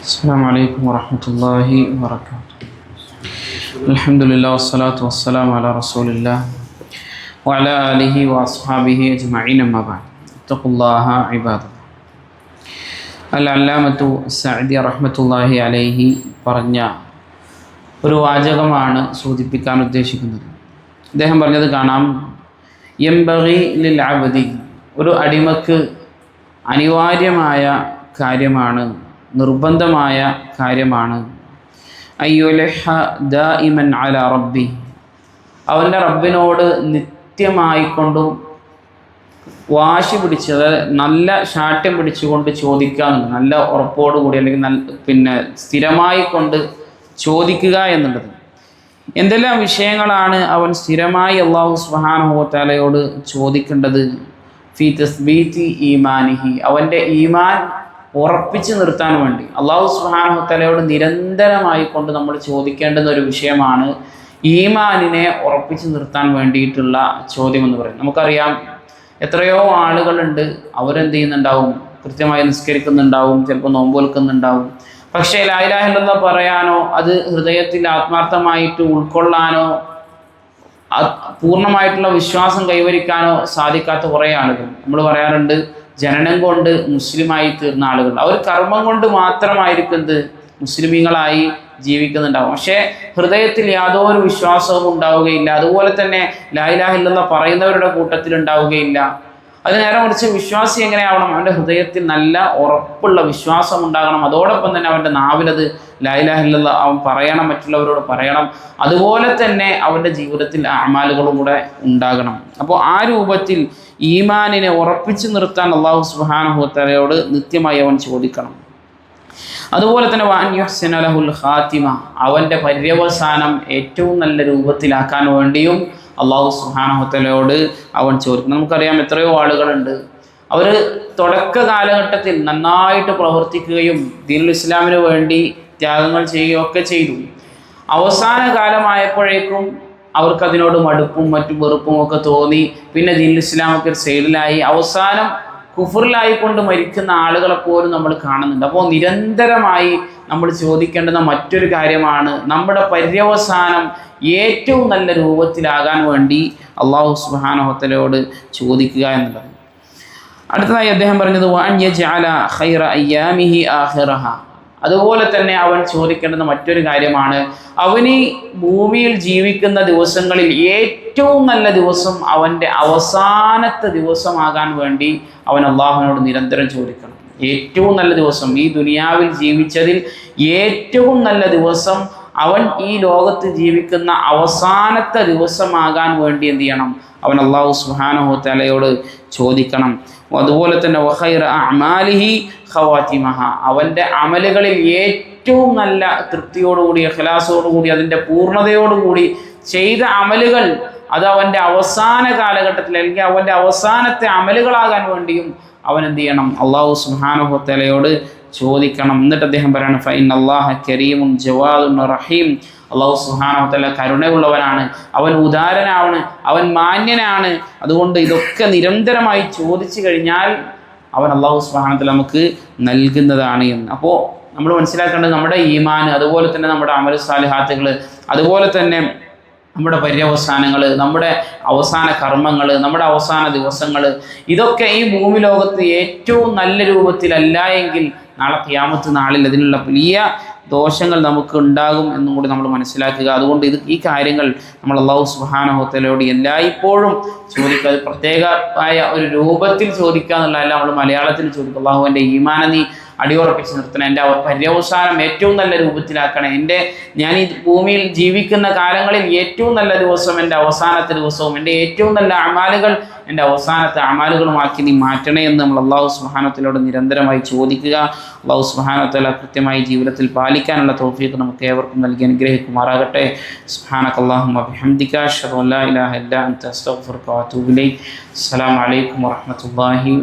السلام عليكم ورحمة الله وبركاته الحمد لله والصلاة والسلام على رسول الله وعلى آله وأصحابه أجمعين أما بعد اتقوا الله عباد الله അല്ലാമത്തു സഅദി റഹ്മത്തുല്ലാഹി അലൈഹി പറഞ്ഞ ഒരു വാചകമാണ് സൂചിപ്പിക്കാൻ ഉദ്ദേശിക്കുന്നത് അദ്ദേഹം പറഞ്ഞത് കാണാം എംബഗി ലിൽ അബദി ഒരു അടിമക്ക് അനിവാര്യമായ കാര്യമാണ് നിർബന്ധമായ കാര്യമാണ്. അയ്യുലഹ ഇമൻ അല റബ്ബി. അവന്റെ റബ്ബിനോട് നിത്യമായിക്കൊണ്ടും വാശി പിടിച്ച് അതായത് നല്ല ശാഠ്യം പിടിച്ചുകൊണ്ട് എന്നുള്ളത് നല്ല ഉറപ്പോടുകൂടി അല്ലെങ്കിൽ നല്ല പിന്നെ സ്ഥിരമായി കൊണ്ട് ചോദിക്കുക എന്നുള്ളത്. എന്തെല്ലാം വിഷയങ്ങളാണ് അവൻ സ്ഥിരമായി അള്ളാഹു സുബാനുഹോത്താലയോട് ചോദിക്കേണ്ടത്? ഫി തസ്ബീത്തി ഈമാനിഹി. അവന്റെ ഈമാൻ ഉറപ്പിച്ചു നിർത്താൻ വേണ്ടി. അള്ളാഹു സുബാനുഹോത്താലയോട് നിരന്തരമായി കൊണ്ട് നമ്മൾ ചോദിക്കേണ്ടുന്ന ഒരു വിഷയമാണ് ഈമാനിനെ ഉറപ്പിച്ചു നിർത്താൻ വേണ്ടിയിട്ടുള്ള ചോദ്യം എന്ന് പറയും നമുക്കറിയാം എത്രയോ ആളുകളുണ്ട് അവരെന്ത് ചെയ്യുന്നുണ്ടാവും? കൃത്യമായി നിസ്കരിക്കുന്നുണ്ടാവും ചിലപ്പോൾ നോമ്പ് വെക്കുന്നുണ്ടാവും പക്ഷേ ലായിലാഹില്ലെന്ന് പറയാനോ അത് ഹൃദയത്തിൽ ആത്മാർത്ഥമായിട്ട് ഉൾക്കൊള്ളാനോ പൂർണമായിട്ടുള്ള വിശ്വാസം കൈവരിക്കാനോ സാധിക്കാത്ത കുറേ ആളുകൾ. നമ്മൾ പറയാറുണ്ട് ജനനം കൊണ്ട് മുസ്ലിമായി തീർന്ന ആളുകൾ. അവർ കർമ്മം കൊണ്ട് മാത്രമായിരിക്കുന്നത് മുസ്ലിമീങ്ങളായി ജീവിക്കുന്നുണ്ടാവും. പക്ഷേ ഹൃദയത്തിൽ യാതൊരു വിശ്വാസവും ഉണ്ടാവുകയില്ല. അതുപോലെ തന്നെ ലായിലാഹില്ലെന്ന പറയുന്നവരുടെ കൂട്ടത്തിൽ ഉണ്ടാവുകയില്ല അത് നേരെ മറിച്ച് വിശ്വാസി എങ്ങനെയാവണം? അവന്റെ ഹൃദയത്തിൽ നല്ല ഉറപ്പുള്ള വിശ്വാസം ഉണ്ടാകണം. അതോടൊപ്പം തന്നെ അവന്റെ നാവിലത് ലായിലാഹില്ല അവൻ പറയണം മറ്റുള്ളവരോട് പറയണം. അതുപോലെ തന്നെ അവന്റെ ജീവിതത്തിൽ അമാലുകളും കൂടെ ഉണ്ടാകണം. അപ്പോൾ ആ രൂപത്തിൽ ഈമാനിനെ ഉറപ്പിച്ചു നിർത്താൻ അള്ളാഹു സുബാനഹുത്തലയോട് നിത്യമായി അവൻ ചോദിക്കണം. അതുപോലെ തന്നെ വാന്യുഹ്സനലഹുൽ ഖാത്തിമ അവന്റെ പര്യവസാനം ഏറ്റവും നല്ല രൂപത്തിലാക്കാൻ വേണ്ടിയും അള്ളാഹു സുഹാനഹത്തലയോട് അവൻ ചോദിക്കുന്നു. നമുക്കറിയാം എത്രയോ ആളുകളുണ്ട്. അവർ തുടക്ക കാലഘട്ടത്തിൽ നന്നായിട്ട് പ്രവർത്തിക്കുകയും ദീനുൽ ഇസ്ലാമിന് വേണ്ടി ത്യാഗങ്ങൾ ചെയ്യുകയും ഒക്കെ ചെയ്തു. അവസാന കാലമായപ്പോഴേക്കും അവർക്കതിനോട് മടുപ്പും മറ്റു വെറുപ്പും ഒക്കെ തോന്നി. പിന്നെ ദീനുൽ ഇസ്ലാമൊക്കെ സൈഡിലായി. അവസാനം കുഫറിലായിക്കൊണ്ട് മരിക്കുന്ന ആളുകളെ പോലും നമ്മൾ കാണുന്നുണ്ട്. അപ്പോൾ നിരന്തരമായി നമ്മൾ ചോദിക്കേണ്ടുന്ന മറ്റൊരു കാര്യമാണ് നമ്മുടെ പര്യവസാനം ഏറ്റവും നല്ല രൂപത്തിലാകാൻ വേണ്ടി അള്ളാഹു സുബാനഹത്തലയോട് ചോദിക്കുക എന്നുള്ളത്. അടുത്തതായി അദ്ദേഹം പറഞ്ഞത് വാണ്യ ജാല ഖൈറ അയ്യാമിഹി ആഹിറഹ അതുപോലെ തന്നെ അവൻ ചോദിക്കേണ്ടുന്ന മറ്റൊരു കാര്യമാണ് അവന് ഭൂമിയിൽ ജീവിക്കുന്ന ദിവസങ്ങളിൽ ഏറ്റവും നല്ല ദിവസം അവന്റെ അവസാനത്തെ ദിവസമാകാൻ വേണ്ടി അവൻ അള്ളാഹുവിനോട് നിരന്തരം ചോദിക്കണം. ഏറ്റവും നല്ല ദിവസം ഈ ദുനിയാവിൽ ജീവിച്ചതിൽ ഏറ്റവും നല്ല ദിവസം അവൻ ഈ ലോകത്ത് ജീവിക്കുന്ന അവസാനത്തെ ദിവസമാകാൻ വേണ്ടി എന്ത് ചെയ്യണം? അവൻ അള്ളാഹു സുഹാനഹു തലയോട് ചോദിക്കണം. അതുപോലെ തന്നെ അവന്റെ അമലുകളിൽ ഏറ്റവും നല്ല തൃപ്തിയോടുകൂടി അഖലാസോടുകൂടി അതിന്റെ പൂർണതയോടുകൂടി ചെയ്ത അമലുകൾ അത് അവന്റെ അവസാന കാലഘട്ടത്തിൽ അല്ലെങ്കിൽ അവന്റെ അവസാനത്തെ അമലുകളാകാൻ വേണ്ടിയും അവൻ എന്ത് ചെയ്യണം? അള്ളാഹു സുഹാനുഹത്തലയോട് ചോദിക്കണം. എന്നിട്ട് അദ്ദേഹം പറയാണ് ഫൈൻ അള്ളാഹ കരീമും ജവാദുൻ റഹീം. അള്ളാഹു സുഹാനഹത്തല കരുണയുള്ളവനാണ്. അവൻ ഉദാരനാണ് അവൻ മാന്യനാണ്. അതുകൊണ്ട് ഇതൊക്കെ നിരന്തരമായി ചോദിച്ചു കഴിഞ്ഞാൽ അവൻ അള്ളാഹു സുഹാനത്തിൽ നമുക്ക് നൽകുന്നതാണ് എന്ന്. അപ്പോൾ നമ്മൾ മനസ്സിലാക്കേണ്ടത് നമ്മുടെ ഈമാൻ അതുപോലെ തന്നെ നമ്മുടെ അമൽ സാലിഹാത്തുകൾ അതുപോലെ തന്നെ നമ്മുടെ പര്യവസാനങ്ങൾ നമ്മുടെ അവസാന കർമ്മങ്ങൾ നമ്മുടെ അവസാന ദിവസങ്ങൾ ഇതൊക്കെ ഈ ഭൂമി ലോകത്ത് ഏറ്റവും നല്ല രൂപത്തിലല്ല എങ്കിൽ നാളെ ക്യാമത്ത് നാളിൽ അതിനുള്ള വലിയ ദോഷങ്ങൾ നമുക്ക് ഉണ്ടാകും എന്നും കൂടി നമ്മൾ മനസ്സിലാക്കുക. അതുകൊണ്ട് ഇത് ഈ കാര്യങ്ങൾ നമ്മൾ അള്ളാഹു സുഹാനഹോത്തലയോട് എല്ലായ്പ്പോഴും ചോദിക്കുക. പ്രത്യേകമായ ഒരു രൂപത്തിൽ ചോദിക്കുക എന്നുള്ളതല്ല നമ്മൾ മലയാളത്തിൽ ചോദിക്കുക അള്ളാഹുവിന്റെ ഈമാന നീ അടിയുറപ്പിച്ച് നിർത്തണം. എന്റെ പര്യവസാനം ഏറ്റവും നല്ല രൂപത്തിലാക്കണം. എന്റെ ഞാൻ ഈ ഭൂമിയിൽ ജീവിക്കുന്ന കാലങ്ങളിൽ ഏറ്റവും നല്ല ദിവസം എന്റെ അവസാനത്തെ ദിവസവും എന്റെ ഏറ്റവും നല്ല അമാലുകൾ എന്റെ അവസാനത്തെ അമാലുകളുമാക്കി നീ മാറ്റണേ എന്ന് നമ്മൾ അള്ളാഹു സുഹാനത്തിലോട് നിരന്തരമായി ചോദിക്കുക. അള്ളാഹു സുഹാനത്തല കൃത്യമായി ജീവിതത്തിൽ പാലിക്കാനുള്ള തോഫിയൊക്കെ നമുക്ക് ഏവർക്കും നൽകി അനുഗ്രഹിക്കുമാറാകട്ടെ. സുഹാനക്ക് അസ്സാം ഷറുല്ലാ ഇലാഹ അല്ലാ അസ്തഗ്ഫിറുക അലൈക്കും വറഹ്മത്തുള്ളാഹി